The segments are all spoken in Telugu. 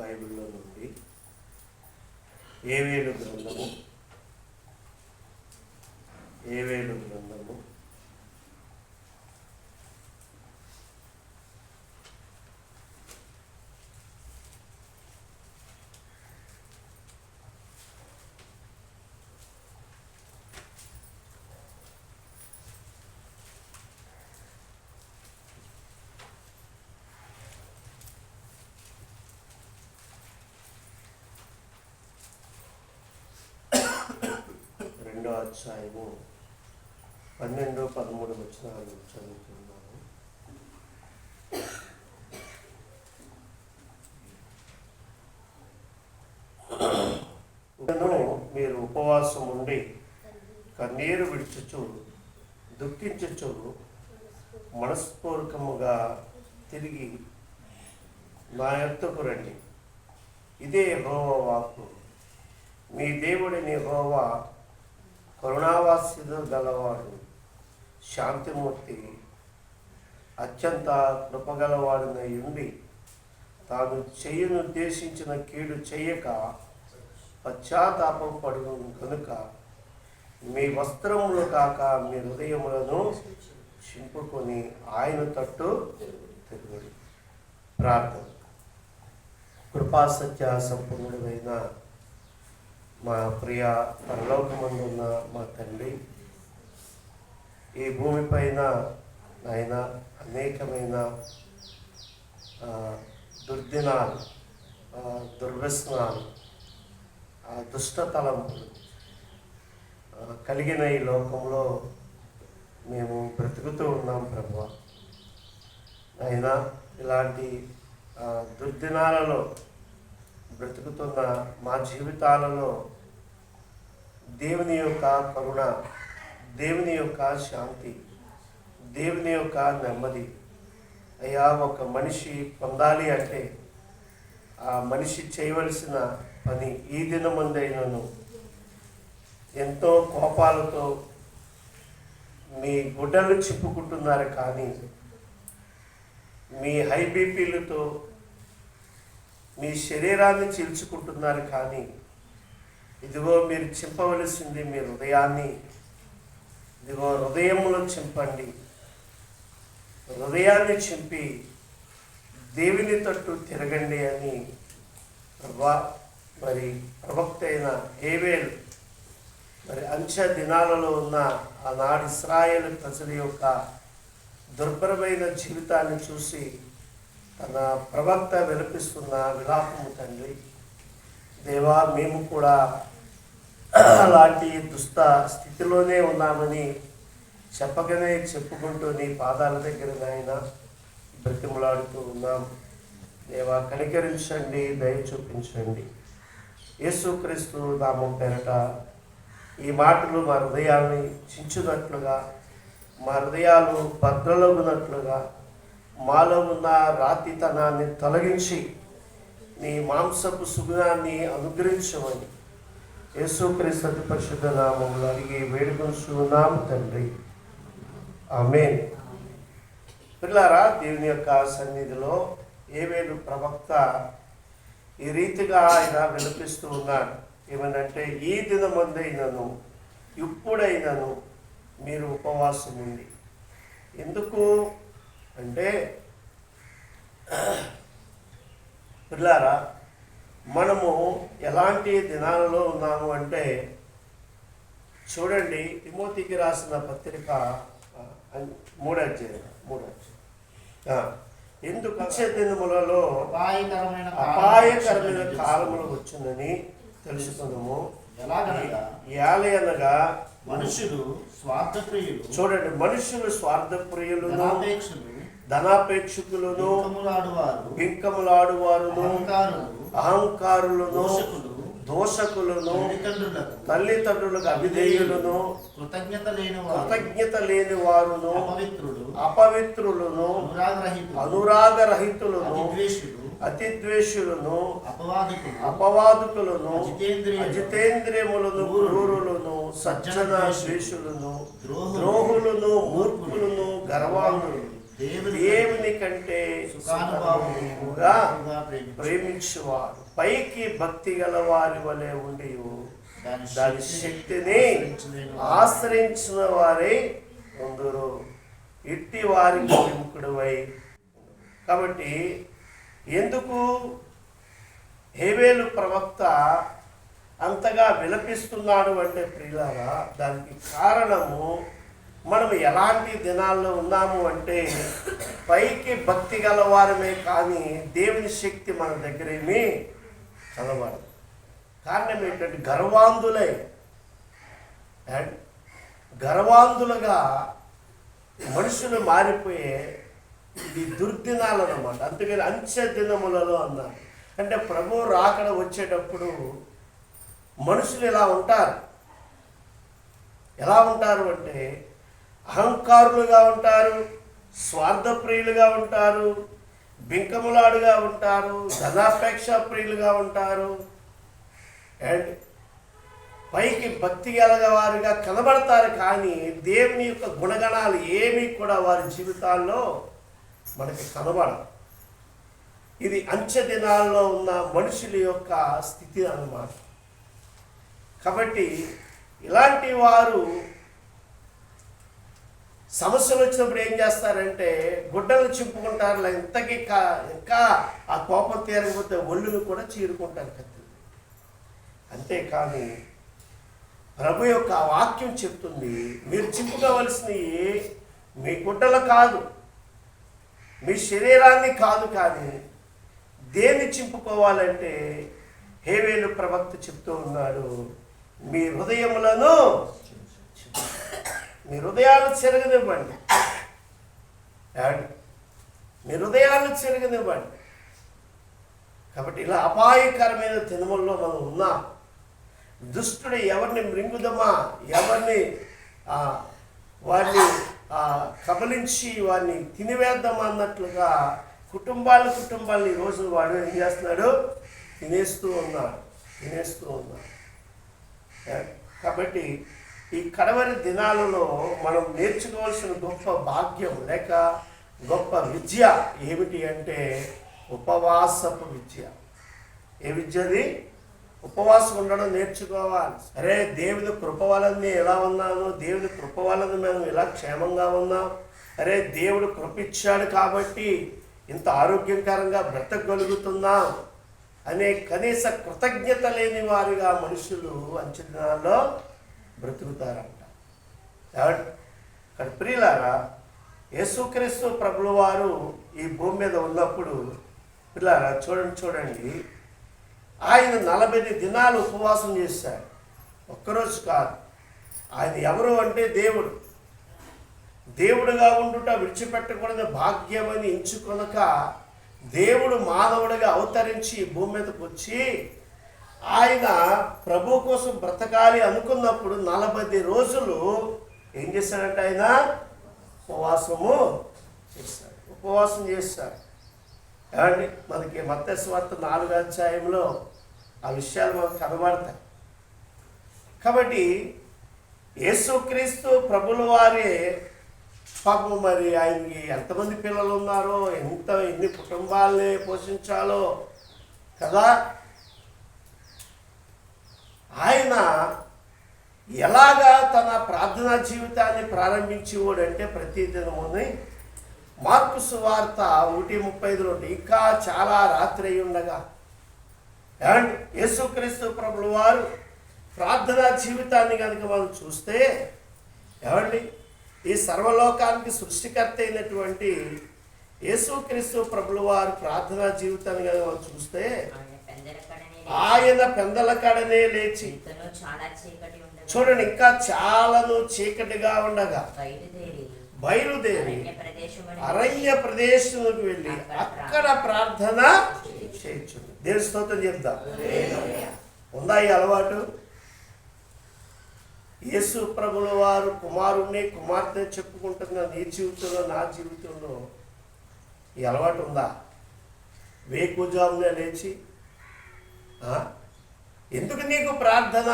బైబిల్లో నుండి ఏవేలు గ్రంథము? ఏవేలు గ్రంథము రెండో అధ్యాయము పన్నెండు పదమూడు వచనాలు చదువుతున్నాము. ఇంకను మీరు ఉపవాసం ఉండి కన్నీరు విడిచుచు దుఃఖించచ్చు మనస్పూర్వకముగా తిరిగి నా ఎత్తుకు రండి. ఇదే యెహోవా వాక్కు. మీ దేవుడిని హోవా కరుణావాస్యత గలవాడు శాంతిమూర్తి అత్యంత కృపగలవాడినై ఉండి తాను చెయ్యను కీడు చెయ్యక పశ్చాత్తాపం పడు కనుక మీ వస్త్రములు కాక మీ హృదయములను చింపుకొని ఆయన తట్టు తిరుగుడు. ప్రార్థన. కృపాసత్య సంపన్నుడైన మా ప్రియ పరలోకమందున్న మా తండ్రి ఈ భూమిపైన ఆయన అనేకమైన దుర్దినాలు దుర్వ్యసనాలు దుష్ట తలంపులు కలిగిన ఈ లోకంలో మేము బ్రతుకుతూ ఉన్నాం ప్రభు అయినా ఇలాంటి దుర్దినాలలో బ్రతుకుతున్న మా జీవితాలలో దేవుని యొక్క కరుణ దేవుని యొక్క శాంతి దేవుని యొక్క నెమ్మది. అయ్యా ఒక మనిషి పొందాలి అంటే ఆ మనిషి చేయవలసిన పని ఈ దినమందైనను ఎంతో కోపాలతో మీ గుడ్డలు చిప్పుకుంటున్నారు కానీ మీ హై బీపీలతో మీ శరీరాన్ని చీల్చుకుంటున్నారు కానీ ఇదిగో మీరు చింపవలసింది మీ హృదయాన్ని. ఇదిగో హృదయములో చింపండి. హృదయాన్ని చింపి దేవుని తట్టు తిరగండి అని ప్రభా మరి ప్రవక్త అయిన హేవేల్ మరి అంచె దినాలలో ఉన్న ఆనాడు ఇస్రాయేల్ ప్రజల యొక్క దుర్భరమైన జీవితాన్ని చూసి తన ప్రవక్త విలపిస్తున్న విలాపము తండ్రి దేవా మేము కూడా అలాంటి దుస్త స్థితిలోనే ఉన్నామని చెప్పగానే చెప్పుకుంటూ నీ పాదాల దగ్గర నాయన బ్రతిమలాడుతూ ఉన్నాం. దేవా కనికరించండి దయ చూపించండి. యేసుక్రీస్తు నామం పేరట ఈ మాటలు మా హృదయాల్ని చించునట్లుగా మా హృదయాలు భద్రలగునట్లుగా మాలో ఉన్న రాతితనాన్ని తొలగించి నీ మాంసపు సుగుణాన్ని అనుగ్రహించమని యేసుక్రీస్తు అతి పరిశుద్ధ నామంలో అడిగి వేడుకొంచున్నాము తండ్రి. ఆమేన్. పిల్లారా దేవుని యొక్క సన్నిధిలో ఏవేలు ప్రవక్త ఈ రీతిగా ఆయన వినిపిస్తూ ఉన్నాడు. ఏమనంటే ఈ దినమందైనను ఇప్పుడైనను మీరు ఉపవాసం ఉంది ఎందుకు అంటే పిల్లారా మనము ఎలాంటి దినాలలో ఉన్నాము అంటే చూడండి తిమోతికి రాసిన పత్రిక మూడో అధ్యాయం మూడో అధ్యాయం. ఆ, ఎందుకు వచ్చే దినములలో అపాయకరమైన కాలములు వచ్చిందని తెలుసుకున్నాము ఎలాగనగా మనుషులు స్వార్థప్రియులు చూడండి మనుషులు స్వార్థప్రియులను ధనాపేక్షలు ధనాపేక్షకులను అహంకారులు అహంకారులను దోషకులు దోషకులను తల్లిదండ్రులకు అవిధేయులను కృతజ్ఞత లేని కృతజ్ఞత లేని వారును అపవిత్రులు అపవిత్రులను అనురాగరహితులు అనురాగరహితులను అతిద్వేషులు అతిద్వేషులను అపవాదికులు అపవాదుకులను అజితేంద్రియులు, అజితేంద్రియములను క్రూరులను సజ్జన ద్రోహులు, ద్రోహులను మూర్ఖులను గర్వాంగులు దేవుని కంటే సుఖానుభావం సుఖానుభవముగా. ప్రేమించువారు పైకి భక్తి గల వారి వలె ఉండి దాని శక్తిని. ఆశ్రయించిన వారే కొందరు ఇట్టి వారికి విముఖుడువై కాబట్టి ఎందుకు హేవేలు ప్రవక్త అంతగా విలపిస్తున్నాడు అంటే ప్రియులారా దానికి కారణము మనం ఎలాంటి దినాల్లో ఉన్నాము అంటే పైకి భక్తి గలవారమే కానీ దేవుని శక్తి మన దగ్గరేమీ కలవాడు కారణం ఏంటంటే గర్వాంధులై. అండ్ గర్వాంధులుగా మనుషులు మారిపోయే ఇది దుర్దినాలు అనమాట అందుకని అంచె దినములలో అన్నారు. అంటే ప్రభు రాకడ వచ్చేటప్పుడు మనుషులు ఎలా ఉంటారు? ఎలా ఉంటారు అంటే అహంకారులుగా ఉంటారు స్వార్థప్రియులుగా ఉంటారు బింకములాడుగా ఉంటారు ధనాపేక్ష ప్రియులుగా ఉంటారు. అండ్ పైకి భక్తి వారిగా కనబడతారు కానీ దేవుని యొక్క గుణగణాలు ఏమీ కూడా వారి జీవితాల్లో మనకి కనబడదు ఇది అంచె దినాల్లో ఉన్న మనుషుల యొక్క స్థితి అన్నమాట. కాబట్టి ఇలాంటి వారు సమస్యలు వచ్చినప్పుడు ఏం చేస్తారంటే గుడ్డలు చింపుకుంటారు ఇంతకీ కా ఇంకా ఆ కోపం తీరకపోతే ఒళ్ళును కూడా చీరుకుంటారు కత్తి. అంతేకాని ప్రభు యొక్క వాక్యం చెప్తుంది మీరు చింపుకోవలసినవి మీ గుడ్డలు కాదు మీ శరీరాన్ని కాదు కానీ దేన్ని చింపుకోవాలంటే హేవేలు ప్రవక్త చెప్తూ ఉన్నాడు మీ హృదయములను మీ హృదయాలు చెరగనివ్వండి. ఏమండి? మీ హృదయాలు చెరగనివ్వండి. కాబట్టి ఇలా అపాయకరమైన తినుమల్లో మనం ఉన్నాం దుష్టుడు ఎవరిని మృంగుదమా ఎవరిని వారిని కబలించి వారిని తినివేద్దామా అన్నట్లుగా కుటుంబాల కుటుంబాలను ఈరోజు వాడు ఏం చేస్తున్నాడు? తినేస్తూ ఉన్నాడు తినేస్తూ ఉన్నాడు కాబట్టి ఈ కడవరి దినాలలో మనం నేర్చుకోవాల్సిన గొప్ప భాగ్యం లేక గొప్ప విద్య ఏమిటి అంటే ఉపవాసపు విద్య. ఏ విద్య అది ఉపవాసం ఉండడం నేర్చుకోవాలి. అరే దేవుని కృప వలన ఎలా ఉన్నాను దేవుని కృప వలన మేము ఇలా క్షేమంగా ఉన్నాం? అరే దేవుడు కృపిచ్చాడు కాబట్టి ఇంత ఆరోగ్యకరంగా బ్రతకగలుగుతున్నాం. అనే కనీస కృతజ్ఞత లేని వారిగా మనుషులు అంచనాల్లో బ్రతుకుతారంట. కాబట్టి ప్రియులారా యేసుక్రీస్తు ప్రభుల వారు ఈ భూమి మీద ఉన్నప్పుడు పిల్లారా చూడండి చూడండి. ఆయన నలభై దినాలు ఉపవాసం చేశాడు. ఒక్కరోజు కాదు. ఆయన ఎవరు అంటే దేవుడు. దేవుడుగా ఉండుట విడిచిపెట్టకూడని భాగ్యమని ఎంచుకొనక దేవుడు మానవుడిగా అవతరించి భూమి మీదకి వచ్చి ఆయన ప్రభు కోసం బ్రతకాలి అనుకున్నప్పుడు నలభై రోజులు ఏం చేశాడంటే ఆయన? ఉపవాసము చేశాడు. ఉపవాసం చేశాడు. ఏమండి? మనకి మత్స్వార్త నాలుగు అధ్యాయంలో ఆ విషయాలు మనకు కనబడతాయి. కాబట్టి యేసుక్రీస్తు ప్రభుల వారే పాపం మరి ఆయనకి ఎంతమంది పిల్లలు ఉన్నారో ఎంత ఎన్ని కుటుంబాలని పోషించాలో కదా ఆయన ఎలాగా తన ప్రార్థనా జీవితాన్ని ప్రారంభించేవాడంటే ప్రతి దినముని మార్పు సువార్త ఒకటి ముప్పై ఐదులో ఇంకా చాలా రాత్రి అయి ఉండగా ఏమండి? యేసుక్రీస్తు ప్రభుల వారు ప్రార్థనా జీవితాన్ని కనుక మనం చూస్తే ఏమండి? ఈ సర్వలోకానికి సృష్టికర్త అయినటువంటి యేసుక్రీస్తు ప్రభుల వారు ప్రార్థనా జీవితాన్ని కనుక మనం చూస్తే ఆయన పెందల కడనే లేచి చాలా చీకటి చూడండి ఇంకా చాలాను చీకటిగా ఉండగా బయలుదేరి అరణ్య ప్రదేశంలోకి వెళ్ళి అక్కడ ప్రార్థన చేయొచ్చు దేవుని స్తోత్రం చెప్దాం. ఉందా ఈ అలవాటు? యేసు ప్రభుల వారు కుమారుణ్ణి కుమార్తె చెప్పుకుంటున్న నీ జీవితంలో నా జీవితంలో ఈ అలవాటు ఉందా? వేకుజామునే లేచి? ఎందుకు నీకు ప్రార్థన?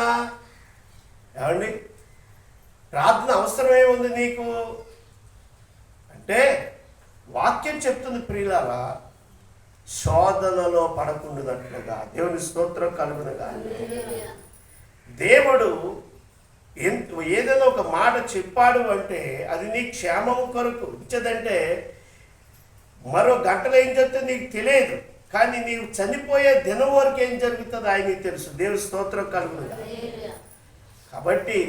ఏమండి? ప్రార్థన అవసరమే ఉంది నీకు? అంటే వాక్యం చెప్తుంది ప్రియులారా శోధనలో పడకుండానట్లుగా దేవుని స్తోత్రం కలుగునగా. దేవుడు ఎంత ఏదైనా ఒక మాట చెప్పాడు అంటే అది నీ క్షేమం కొరకు. ఇచ్చదంటే మరో గంటలో ఏం జరుగుతుందో నీకు తెలియదు. కానీ నీవు చనిపోయే దినం వరకు ఏం జరుగుతుందో ఆయనకి తెలుసు. దేవుని స్తోత్రం కలుగునగా. కాబట్టి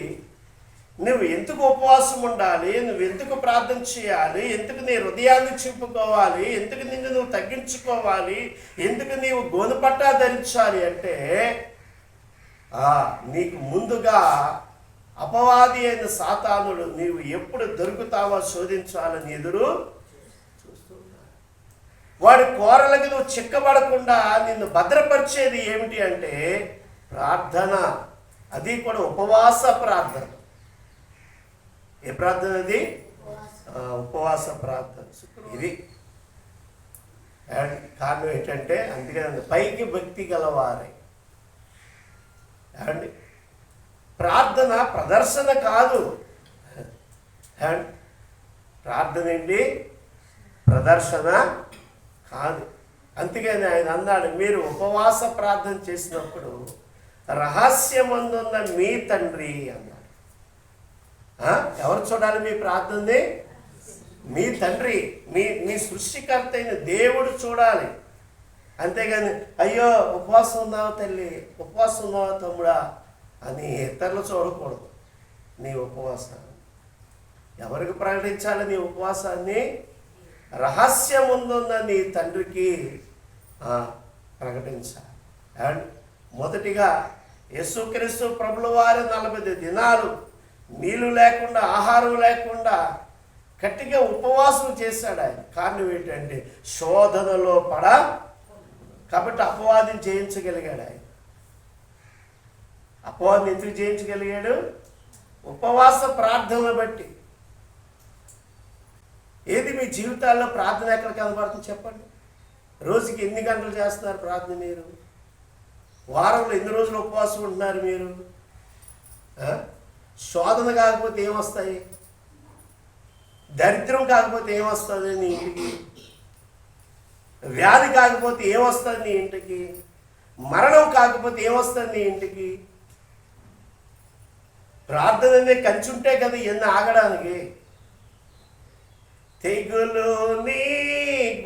నువ్వు ఎందుకు ఉపవాసం ఉండాలి? నువ్వు ఎందుకు ప్రార్థన చేయాలి? ఎందుకు నీ హృదయాన్ని చింపుకోవాలి? ఎందుకు నిన్ను నువ్వు తగ్గించుకోవాలి? ఎందుకు నీవు గోనుపట్టా ధరించాలి అంటే నీకు ముందుగా అపవాది అయిన సాతానుడు నీవు ఎప్పుడు దొరుకుతావో శోధించాలని ఎదురు వాడి కోరలకు నువ్వు చిక్కబడకుండా నిన్ను భద్రపరిచేది ఏమిటి అంటే ప్రార్థన. అది కూడా ఉపవాస ప్రార్థన. ఏ ప్రార్థన అది ఉపవాస ప్రార్థన. ఇది. కారణం ఏంటంటే అందుకని పైకి భక్తి గలవారే. అండి ప్రార్థన ప్రదర్శన కాదు. అండ్ ప్రార్థన ఏంటి? ప్రదర్శన కాదు. అందుకని ఆయన అన్నాడు మీరు ఉపవాస ప్రార్థన చేసినప్పుడు రహస్యమందున్న మీ తండ్రి అన్నాడు. ఎవరు చూడాలి మీ ప్రార్థనని? మీ తండ్రి మీ మీ సృష్టికర్త అయిన దేవుడు చూడాలి. అంతేగాని అయ్యో ఉపవాసం ఉన్నావా తల్లి? ఉపవాసం ఉన్నావా తమ్ముడా? అని ఇతరులు చూడకూడదు. నీ ఉపవాసాన్ని. ఎవరికి ప్రకటించాలి నీ ఉపవాసాన్ని? రహస్యముందున్న నీ తండ్రికి ప్రకటించాలి. అండ్ మొదటిగా యేసుక్రీస్తు ప్రభుల వారి నలభై దినాలు నీళ్ళు లేకుండా ఆహారం లేకుండా గట్టిగా ఉపవాసం చేశాడు ఆయన. కారణం ఏంటంటే శోధనలో పడ కాబట్టి అపవాదం జయించగలిగాడు ఆయన. అపవాదం ఎందుకు జయించగలిగాడు? ఉపవాస ప్రార్థనలు బట్టి. ఏది మీ జీవితాల్లో ప్రార్థన ఎక్కడ కనబడుతుంది చెప్పండి? రోజుకి ఎన్ని గంటలు చేస్తున్నారు ప్రార్థన మీరు? వారంలో ఎన్ని రోజులు ఉపవాసం ఉంటున్నారు మీరు? శోధన కాకపోతే ఏమొస్తాయి? దరిద్రం కాకపోతే ఏమొస్తుంది నీ ఇంటికి? వ్యాధి కాకపోతే ఏమొస్తుంది నీ ఇంటికి? మరణం కాకపోతే ఏమొస్తుంది నీ ఇంటికి? ప్రార్థన అనేది కంచుంటే కదా ఎన్ని ఆగడానికి. తెగులు నీ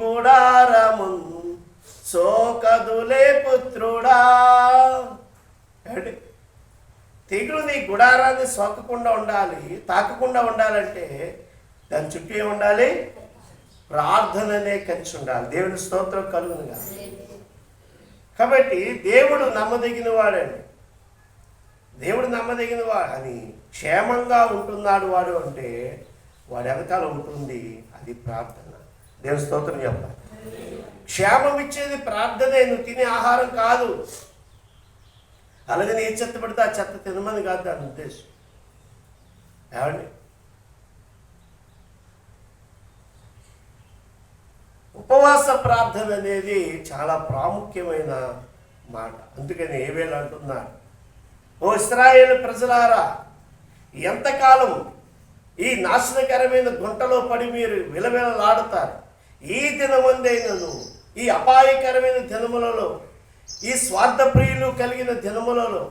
గుడారమున్ సోకదులే పుత్రుడా. ఏమండి? తెగులు నీ గుడారాన్ని సోకకుండా ఉండాలి తాకకుండా ఉండాలంటే దాని చుట్టూ ఏమి ఉండాలి ప్రార్థననే కంచి ఉండాలి. దేవుని స్తోత్రం కలుగునుగా కాబట్టి దేవుడు నమ్మదగిన వాడండి. దేవుడు నమ్మదగిన వాడు. అని క్షేమంగా ఉంటున్నాడు వాడు అంటే వాడు వెనకాల ఉంటుంది అది ప్రార్థన. దేవుని స్తోత్రం చెప్పాలి. క్షేమం ఇచ్చేది ప్రార్థనే నువ్వు తినే ఆహారం కాదు. అలాగే ఏ చెత్త పడితే ఆ చెత్త తినమని కాదు దాని ఉద్దేశం. ఏమండి? ఉపవాస ప్రార్థన అనేది చాలా ప్రాముఖ్యమైన మాట. అందుకని ఏవేళ అంటున్నాడు ఓ ఇస్రాయేల్ ప్రజలారా ఎంతకాలం ఈ నాశనకరమైన గుంటలో పడి మీరు విలవిలలాడుతారు? ఈ దినమందైనను ఈ అపాయకరమైన దినములలో ఈ స్వార్థప్రియులు కలిగిన దినములలో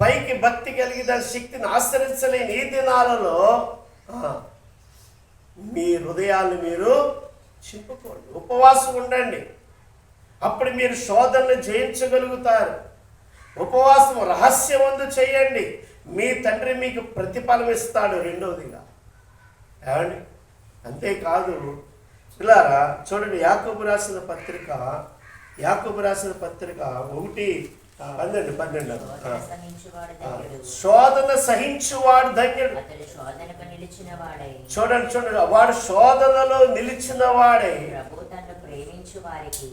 పైకి భక్తి కలిగి దాని శక్తిని ఆశ్రయించలేని ఈ దినాలలో మీ హృదయాలు మీరు చింపుకోండి. ఉపవాసం ఉండండి. అప్పుడు మీరు శోధనలు జయించగలుగుతారు. ఉపవాసం రహస్యమందు చేయండి. మీ తండ్రి మీకు ప్రతిఫలం ఇస్తాడు రెండవదిగా ఏమండి? అంతేకాదు పిల్లారా చూడండి యాకోబు రాసిన పత్రిక యాకోబు రాసిన పత్రిక ఒకటి పన్నెండు పన్నెండు. శోధన సహించువాడు. ధన్యుడు. చూడండి చూడండి వాడు శోధనలో నిలిచిన వాడే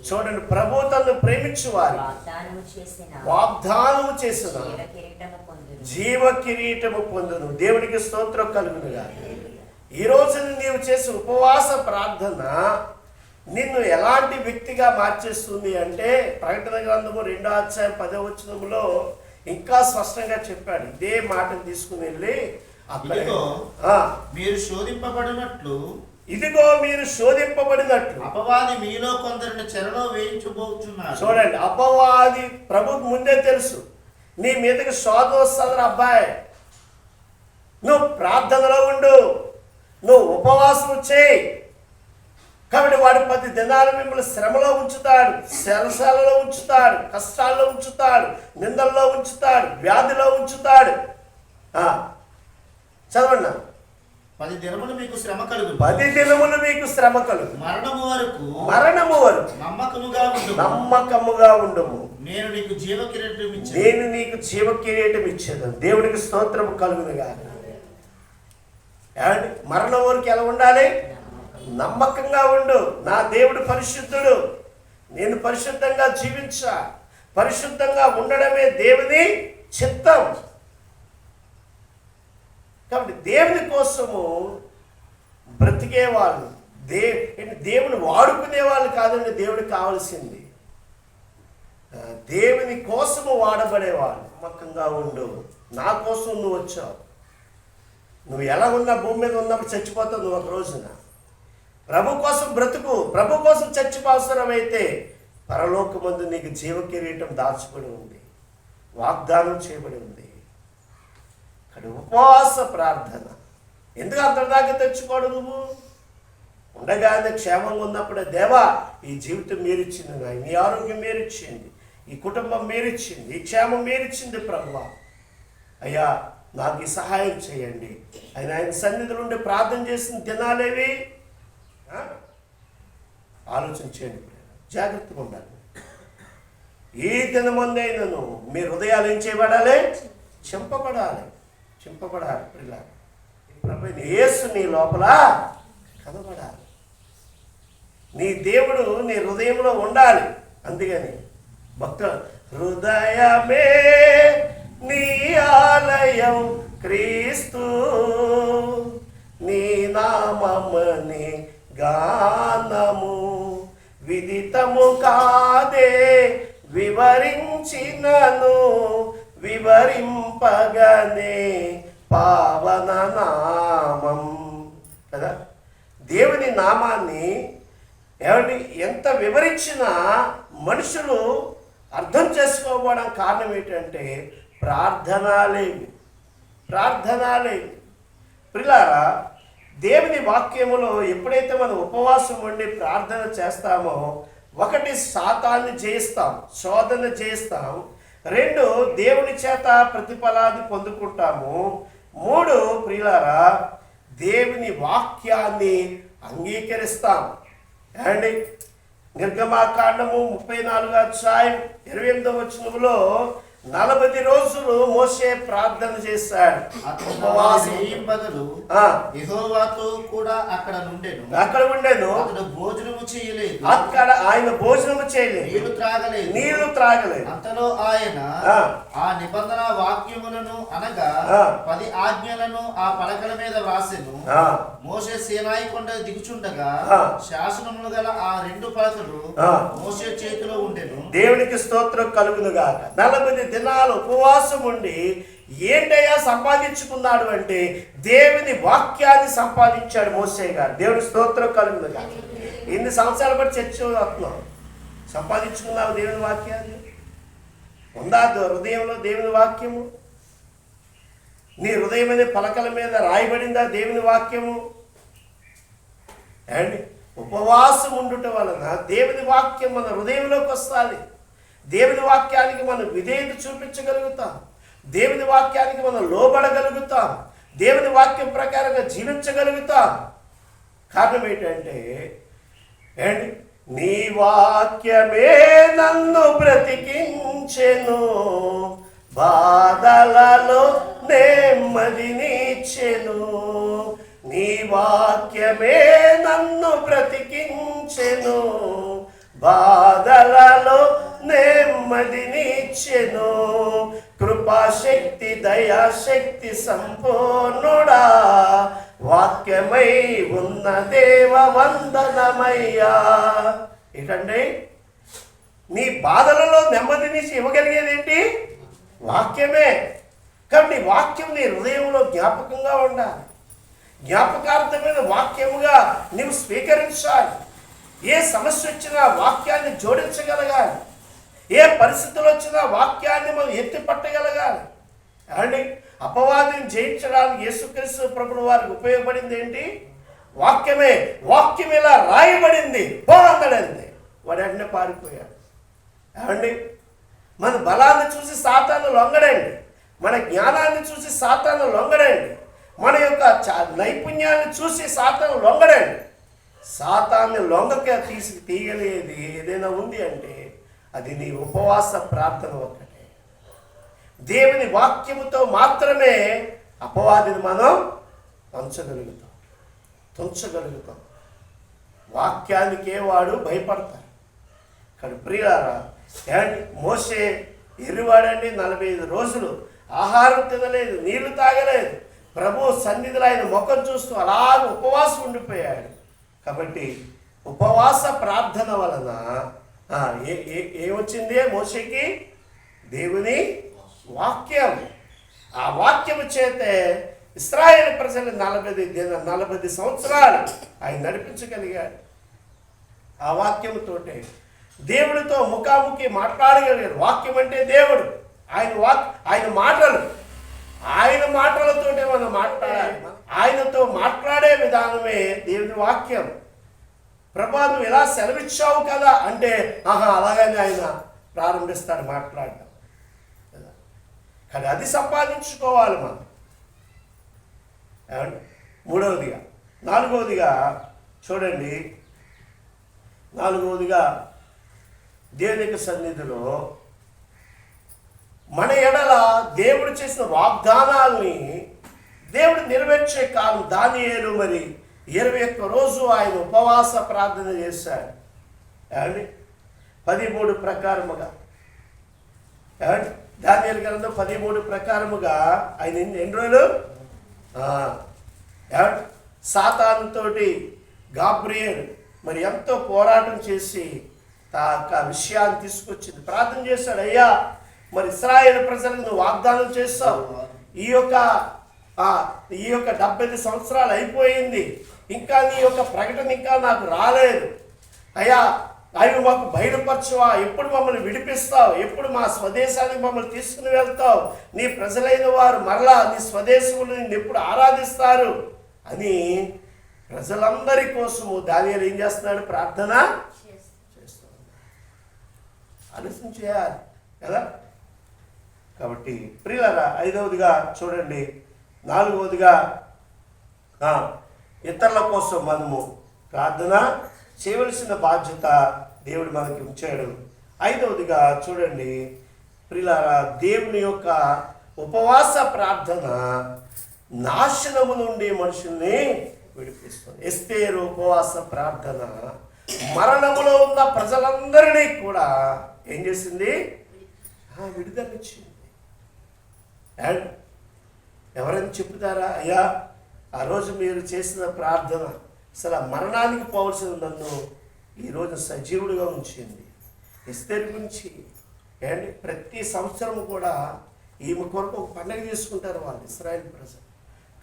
చూడండి ప్రభు తను ప్రేమించు వారి వాగ్దానము చేసిన జీవ కిరీటము పొందును. దేవునికి స్తోత్రం కలుగునుగా ఈ రోజు నీవు చేసే ఉపవాస ప్రార్థన నిన్ను ఎలాంటి వ్యక్తిగా మార్చేస్తుంది అంటే ప్రకటన గ్రంథము రెండో అధ్యాయం పదో వచనములో ఇంకా స్పష్టంగా చెప్పాడు. ఇదే మాటను తీసుకుని వెళ్ళి మీరు శోధింపబడినట్లు ఇదిగో మీరు శోధింపబడినట్లు. అపవాది మీలో కొందరిని చెరలో వేయించబోచున్నాడు. చూడండి అపవాది ప్రభు ముందే తెలుసు. నీ మీదకి శోధ వస్తుంది అబ్బాయి. నువ్వు ప్రార్థనలో ఉండు. నువ్వు ఉపవాసం చేయి. కాబట్టి వాడు పది దినాలు మిమ్మల్ని శ్రమలో ఉంచుతాడు శరసాలలో ఉంచుతాడు కష్టాల్లో ఉంచుతాడు నిందల్లో ఉంచుతాడు వ్యాధిలో ఉంచుతాడు. చదవండి. పది దినములు మీకు శ్రమ కలుగు. పది దినములు మీకు శ్రమ కలుగు. మరణము వరకు మరణము వరకు నమ్మకముగా ఉండు నమ్మకముగా ఉండము. నేను నీకు జీవ కిరీటం ఇచ్చాను నేను నీకు జీవ కిరీటం ఇచ్చేది దేవునికి స్తోత్రం కలుగునుగా ఏమండి? మరణం వరకు ఎలా ఉండాలి? నమ్మకంగా ఉండు. నా దేవుడు పరిశుద్ధుడు. నేను పరిశుద్ధంగా జీవించా. పరిశుద్ధంగా ఉండడమే దేవుని చిత్తం. కాబట్టి దేవుని కోసము బ్రతికే వాళ్ళు దే దేవుని వాడుకునే వాళ్ళు కాదండి దేవుడికి కావాల్సింది. దేవుని కోసము వాడబడేవాళ్ళు. నమ్మకంగా ఉండు. నా కోసం నువ్వు వచ్చావు. నువ్వు ఎలా ఉన్నా భూమి మీద ఉన్నప్పుడు చచ్చిపోతావు నువ్వు ఒక రోజున. ప్రభు కోసం బ్రతుకు ప్రభు కోసం చచ్చిపో అవసరమైతే పరలోకమందు నీకు జీవ కిరీటం దాచుకొని ఉంది. వాగ్దానం చేయబడి ఉంది. కానీ ఉపవాస ప్రార్థన. ఎందుకు అంతదాకా తెచ్చుకోడు నువ్వు? ఉండగానే క్షేమంగా ఉన్నప్పుడే దేవా ఈ జీవితం మీరిచ్చింది నాయన ఈ ఆరోగ్యం మీరిచ్చింది ఈ కుటుంబం మీరిచ్చింది ఈ క్షేమం మీరిచ్చింది ప్రభు. అయ్యా నాకు ఈ సహాయం చేయండి. ఆయన ఆయన సన్నిధిలో ఉండి ప్రార్థన చేసిన దినాలేవి ఆలోచన చేయండి. జాగ్రత్తగా ఉండాలి. ఏ దినమందైనను మీ హృదయాలు ఏం చేయబడాలి? చింపబడాలి. చింపబడాలి ప్రియులారా. ప్రభు యేసు నీ లోపల కనబడాలి నీ దేవుడు నీ హృదయంలో ఉండాలి. అందుకని భక్తులు హృదయమే నీ ఆలయం క్రీస్తు నీ నామమని గానము. విదితము కాదే వివరించినను వివరింపగనే పావన నామం. కదా? దేవుని నామాన్ని ఏమండి ఎంత వివరించినా మనుషులు అర్థం చేసుకోవడం కారణం ఏంటంటే ప్రార్థనాలేవి ప్రార్థనాలేవి ప్రిలారా దేవుని వాక్యములో ఎప్పుడైతే మనం ఉపవాసం ఉండి ప్రార్థన చేస్తామో ఒకటి శాతాన్ని జయిస్తాం శోధన చేస్తాం రెండు దేవుని చేత ప్రతిఫలాన్ని పొందుకుంటాము మూడు ప్రియులారా దేవుని వాక్యాన్ని అంగీకరిస్తాం. అండి నిర్గమాకాండము ముప్పై నాలుగు అధ్యాయం ఇరవై ఎనిమిదవ వచనంలో నలభై రోజులు మోసే ప్రార్థన చేశాడు. బదులు ఆ, యెహోవాతో కూడా అక్కడ నుండెను అక్కడ ఉండేను. అతడు భోజనము చేయలేదు. అక్కడ ఆయన భోజనము చేయలేదు. నీళ్ళు త్రాగలేదు. నీళ్ళు త్రాగలేదు. అంతలో ఆయన ఆ. నిబంధన వాక్యములను అనగా. పది ఆజ్ఞలను ఆ పలకల మీద వ్రాసెను. మోసే సేనాయి కొండ దిగుచుండగా. శాసనములు గల ఆ రెండు పలకలు. మోసే చేతిలో ఉండెను. దేవునికి స్తోత్రం కలుగునుగాక. నలభై దినాలు ఉపవాసం ఉండి ఏంటయ్యా సంపాదించుకున్నాడు అంటే దేవుని వాక్యాన్ని సంపాదించాడు మోసే గారు. దేవుడు స్తోత్రం కానీ ఎన్ని సంవత్సరాలు బట్టి చర్చ వస్తున్నాం సంపాదించుకున్నావు దేవుని వాక్యాన్ని? ఉందా హృదయంలో దేవుని వాక్యము? నీ హృదయం అనే పలకల మీద రాయబడిందా దేవుని వాక్యము? అండ్ ఉపవాసం ఉండుట వలన దేవుని వాక్యం మన హృదయంలోకి వస్తుంది. దేవుని వాక్యానికి మనం విధేయత చూపించగలుగుతాం. దేవుని వాక్యానికి మనం లోబడగలుగుతాం. దేవుని వాక్యం ప్రకారంగా జీవించగలుగుతాం. కారణం ఏంటంటే ఏంటి నీ వాక్యమే నన్ను బ్రతికించెను. బాధలలో నెమ్మదినిచ్చెను నీ వాక్యమే నన్ను బ్రతికించెను. బాధలలో నెమ్మదినిచ్చెను కృపాశక్తి దయాశక్తి సంపూర్ణుడా. వాక్యమై ఉన్న దేవ వందనమయ్యా. ఏంటండి నీ బాధలలో నెమ్మదిని ఇవ్వగలిగేది ఏంటి? వాక్యమే. కాబట్టి వాక్యం నీ హృదయంలో జ్ఞాపకంగా ఉండాలి. జ్ఞాపకార్థమైన వాక్యముగా నీవు స్వీకరించాలి. ఏ సమస్య వచ్చినా వాక్యాన్ని జోడించగలగాలి. ఏ పరిస్థితులు వచ్చినా వాక్యాన్ని మనం ఎత్తి పట్టగలగాలి. అండి అపవాదిని జయించడానికి యేసుక్రీస్తు ప్రభుడు వారికి ఉపయోగపడింది ఏంటి? వాక్యమే. వాక్యం ఇలా రాయబడింది పోందడింది వాడు వెంటనే పారిపోయాడు. ఏమండి? మన బలాన్ని చూసి సాతాను లొంగడండి. మన జ్ఞానాన్ని చూసి సాతాను లొంగడండి. మన యొక్క నైపుణ్యాన్ని చూసి సాతాను లొంగడండి. సాతాన్ని లొంగక తీసి తీయలేది ఏదైనా ఉంది అంటే అది నీ ఉపవాస ప్రార్థన ఒక్కటే. దేవుని వాక్యముతో మాత్రమే అపవాదిని మనం పంచగలుగుతాం. తుంచగలుగుతాం. వాక్యానికే వాడు భయపడతారు కానీ ప్రియారా ఏమండి మోసే ఎరువాడండి నలభై ఐదు రోజులు ఆహారం తినలేదు నీళ్ళు తాగలేదు. ప్రభు సన్నిధిలో ఆయన ముఖం చూస్తూ అలా ఉపవాసం ఉండిపోయాడు. కాబట్టి ఉపవాస ప్రార్థన వలన ఏ ఏ ఏమొచ్చింది మోసకి దేవుని వాక్యం. ఆ వాక్యము చేతే ఇస్రాయేల్ ప్రజలు నలభై దిన- నలభై సంవత్సరాలు ఆయన నడిపించగలిగాడు ఆ వాక్యముతోటే దేవుడితో ముఖాముఖి మాట్లాడగలిగాడు వాక్యం అంటే దేవుడు. ఆయన వాక్ ఆయన మాటలు. ఆయన మాటలతోటే మనం మాట్లాడాలి. ఆయనతో మాట్లాడే విధానమే దేవుని వాక్యం. ప్రభా నువ్వు ఎలా సెలవిచ్చావు కదా? అంటే ఆహా అలాగని ఆయన ప్రారంభిస్తాడు మాట్లాడడం. కానీ అది సంపాదించుకోవాలి మనం. మూడవదిగా నాలుగవదిగా చూడండి. నాలుగవదిగా దేవునికి సన్నిధిలో మన ఎడల దేవుడు చేసిన వాగ్దానాల్ని దేవుడు నెరవేర్చే కాలం దానియేలు మరి. ఇరవై ఒక్క రోజు ఆయన ఉపవాస ప్రార్థన చేశాడు ఏమండి? పదిమూడు ప్రకారముగా. ఏమండి? దానియేలు గ్రంథం పదిమూడు ప్రకారముగా ఆయన ఎన్ని ఎన్ని రోజులు? ఏమండి? సాతానుతోటి గాబ్రియల్ మరి ఎంతో పోరాటం చేసి ఆ విషయాన్ని తీసుకొచ్చింది. ప్రార్థన చేశాడు అయ్యా మరి ఇస్రాయేల్ ప్రజలకు నువ్వు వాగ్దానం చేస్తావు. ఈ యొక్క ఈ యొక్క డెబ్బై సంవత్సరాలు అయిపోయింది. ఇంకా నీ యొక్క ప్రకటన ఇంకా నాకు రాలేదు. అయ్యా అవి మాకు బయలుపరచువా. ఎప్పుడు మమ్మల్ని విడిపిస్తావు? ఎప్పుడు మా స్వదేశానికి మమ్మల్ని తీసుకుని వెళ్తావు? నీ ప్రజలైన వారు మరలా నీ స్వదేశములు నిన్ను ఎప్పుడు ఆరాధిస్తారు? అని ప్రజలందరి కోసము దానియాలు ఏం చేస్తున్నాడు? ప్రార్థన చేస్తున్నాడు. ఆలస్యం చేయాలి. కదా కాబట్టి ప్రియులరా ఐదవదిగా చూడండి. నాలుగవదిగా ఇతరుల కోసం మనము ప్రార్థన చేయవలసిన బాధ్యత దేవుడు మనకి ఉంచాడు. ఐదవదిగా చూడండి ప్రిలారా దేవుని యొక్క ఉపవాస ప్రార్థన నాశనము నుండి మనుషుల్ని విడిపిస్తుంది. ఎస్తేరు ఉపవాస ప్రార్థన మరణములో ఉన్న ప్రజలందరినీ కూడా ఏం చేసింది? విడుదల విడుదలనిచ్చింది అండ్ ఎవరైనా చెప్తారా అయ్యా ఆ రోజు మీరు చేసిన ప్రార్థన అసలు మరణానికి పోవలసిన నన్ను ఈరోజు సజీవుడిగా ఉంచింది. ఎస్తేరు గురించి అండ్ ప్రతి సంవత్సరం కూడా ఈమె కొరకు ఒక పండుగ చేసుకుంటారు వాళ్ళు ఇస్రాయల్ ప్రజలు.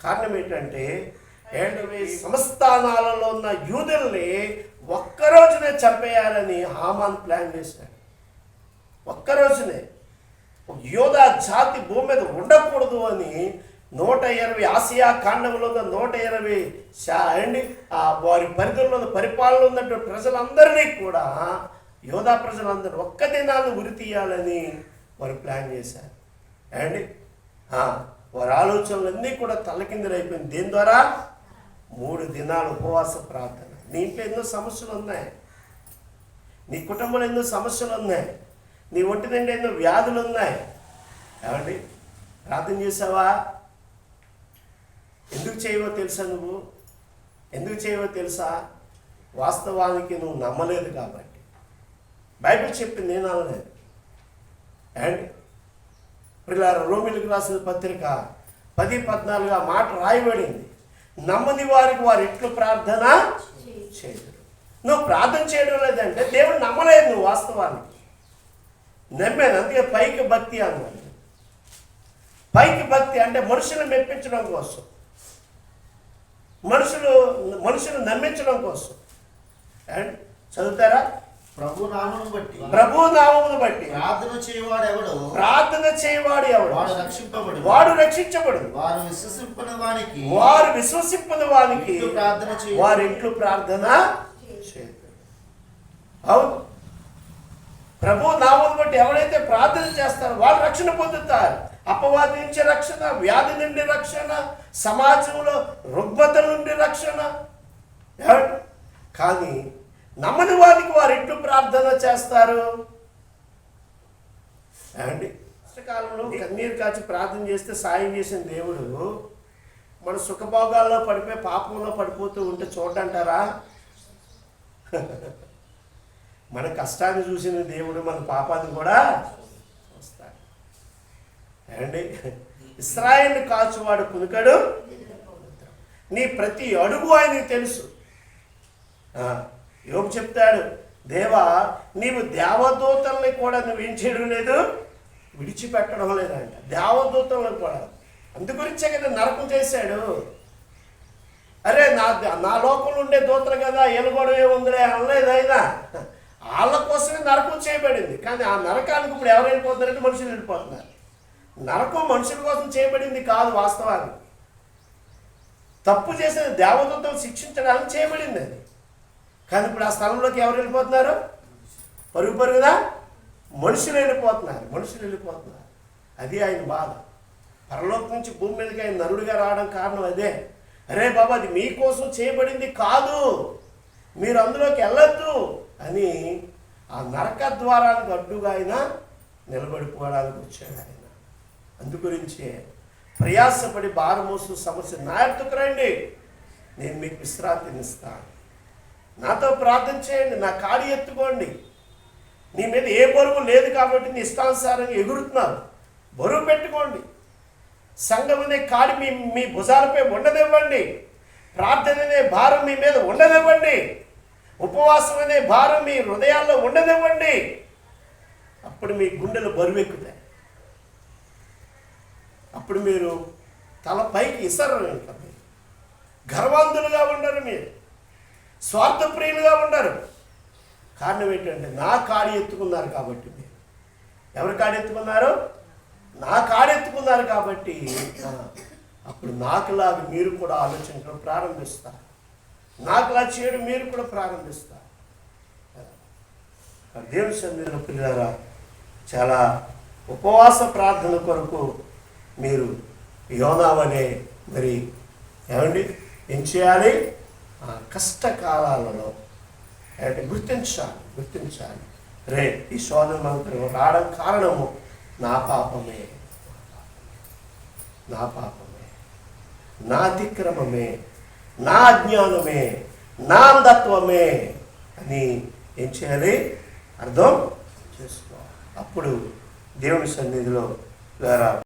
కారణం ఏంటంటే అండ్ సంస్థానాలలో ఉన్న యూదుల్ని ఒక్కరోజునే చంపేయాలని హామాన్ ప్లాన్ చేశాడు. ఒక్కరోజునే. ఒక యోధా జాతి భూమి మీద ఉండకూడదు అని నూట ఇరవై ఆసియా ఖండంలో ఉన్న నూట ఇరవై అండి వారి పరిధిలో ఉన్న పరిపాలన ఉన్నటువంటి ప్రజలందరినీ కూడా యోధా ప్రజలందరూ ఒక్క దినాన్ని ఉరి తీయాలని వారు ప్లాన్ చేశారు. అండి వారి ఆలోచనలన్నీ కూడా తలకిందులైపోయింది దీని ద్వారా? మూడు దినాలు ఉపవాస ప్రార్థన. నీ ఇంట్లో ఎన్నో సమస్యలు ఉన్నాయి. నీ కుటుంబంలో ఎన్నో సమస్యలు ఉన్నాయి. నీ ఒంటి నిండా ఎన్నో వ్యాధులు ఉన్నాయి. ఏమండి? ప్రార్థన చేసావా? ఎందుకు చేయవో తెలుసా నువ్వు? ఎందుకు చేయవో తెలుసా? వాస్తవానికి నువ్వు నమ్మలేదు కాబట్టి. బైబిల్ చెప్పింది నేను అనలేదు అండ్ పిల్లల రోమిలకు రాసిన పత్రిక పది పద్నాలుగు మాట రాయబడింది. నమ్మని వారికి వారు ఎట్లు ప్రార్థన చేయరు. నువ్వు ప్రార్థన చేయడం లేదంటే దేవుడు నమ్మలేదు నువ్వు వాస్తవానికి. నమ్మాను అందుకే పైకి భక్తి అన్నాను పైకి భక్తి అంటే మనుషులను మెప్పించడం కోసం. మనుషులు మనుషులు నమ్మించడం కోసం. అండ్ చదువుతారా? ప్రభు నామను బట్టి. ప్రభు నామమును బట్టి. ప్రార్థన చేయవాడు ఎవడు? ప్రార్థన చేయవాడు ఎవడు? వాడు రక్షింపబడు. వాడు రక్షించబడు. వారు విశ్వసింపని వానికి. వారు విశ్వసింపని వానికి. ప్రార్థన చేయ. వారి ఇంట్లో ప్రార్థన. అవును. ప్రభు నామం బట్టి ఎవరైతే ప్రార్థన చేస్తారో వాళ్ళు రక్షణ పొందుతారు. అపవాది నుంచి రక్షణ వ్యాధి నుండి రక్షణ సమాజంలో రుగ్మత నుండి రక్షణ? కానీ నమ్మని వారికి వారి ఇంట్లో ప్రార్థన చేస్తారు? ఏమండి? కష్టకాలంలో కన్నీరు కాచి ప్రార్థన చేస్తే సాయం చేసిన దేవుడు మన సుఖభోగాల్లో పడిపోయి పాపంలో పడిపోతూ ఉంటే చూడంటారా మన కష్టాన్ని చూసిన దేవుడు మన పాపాన్ని కూడా ఏమండి? ఇస్రాయేల్ని కాచువాడు కునుకడు నీ ప్రతి అడుగు ఆయనకి తెలుసు. ఆ, చెప్తాడు దేవా నీవు దేవదూతల్ని కూడా నువ్వు ఏం చేయడం లేదు? విడిచిపెట్టడం లేదంట. దేవదూతలను కూడా. అందుగురించే కదా నరకం చేశాడు. అరే నా నా లోకంలో ఉండే దూతలు కదా ఎలుగొడవ ఏముందిలే అనలేదు అయినా వాళ్ళ కోసమే నరకం చేయబడింది. కానీ ఆ నరకానికి ఇప్పుడు ఎవరు వెళ్ళిపోతున్నారంటే మనుషులు వెళ్ళిపోతున్నారు నరకం మనుషుల కోసం చేయబడింది కాదు వాస్తవానికి తప్పు చేసిన దేవదూతలు శిక్షించడానికి చేయబడింది అది. కానీ ఇప్పుడు ఆ స్థలంలోకి ఎవరు వెళ్ళిపోతున్నారు? పరుగు పరుగుదా మనుషులు వెళ్ళిపోతున్నారు మనుషులు వెళ్ళిపోతున్నారు. అది ఆయన బాధ. పరలోకం నుంచి భూమి మీదకి ఆయన నరుడిగా రావడం కారణం అదే. అరే బాబా అది మీకోసం చేయబడింది కాదు. మీరు అందులోకి వెళ్ళొద్దు అని ఆ నరక ద్వారానికి అడ్డుగా ఆయన నిలబడిపోవడానికి వచ్చాడు ఆయన. అందుగురించే ప్రయాసపడి భారమోసు సమస్య నా ఎత్తుకు రండి. నేను మీకు విశ్రాంతిని ఇస్తాను నాతో ప్రార్థన చేయండి నా కాడి ఎత్తుకోండి. నీ మీద ఏ బరువు లేదు కాబట్టి నీ ఇష్టానుసారంగా ఎగురుతున్నారు బరువు పెట్టుకోండి. సంఘం అనే కాడి మీ మీ భుజాలపై ఉండనివ్వండి. ప్రార్థన అనే భారం మీ మీద ఉండనివ్వండి. ఉపవాసం అనే భారం మీ హృదయాల్లో ఉండనివ్వండి. అప్పుడు మీ గుండెలు బరువెక్కుతాయి. అప్పుడు మీరు తల పైకి ఇసరు ఇంకా మీరు. గర్వాంధులుగా ఉండరు మీరు. స్వార్థప్రియులుగా ఉండరు. కారణం ఏంటంటే నా కాడి ఎత్తుకున్నారు కాబట్టి మీరు. ఎవరు కాడి ఎత్తుకున్నారు? నా కాడి ఎత్తుకున్నారు కాబట్టి అప్పుడు నాకులాగా మీరు కూడా ఆలోచించడం ప్రారంభిస్తారు. నాకులా చేయడం మీరు కూడా ప్రారంభిస్తారు. ఆ దేవుని పిల్లరా చాలా ఉపవాస ప్రార్థన కొరకు మీరు యోనావనే మరి ఏమండి? ఏం చేయాలి? ఆ కష్టకాలాలలో అంటే గుర్తించాలి గుర్తించాలి. రే ఈ శోధనలంతరం రావడం కారణము నా పాపమే. నా పాపమే. నా అతిక్రమమే. నా అజ్ఞానమే. నా అంధత్వమే. అని ఏం చేయాలి? అర్థం చేసుకోవాలి. అప్పుడు దేవుని సన్నిధిలో ద్వారా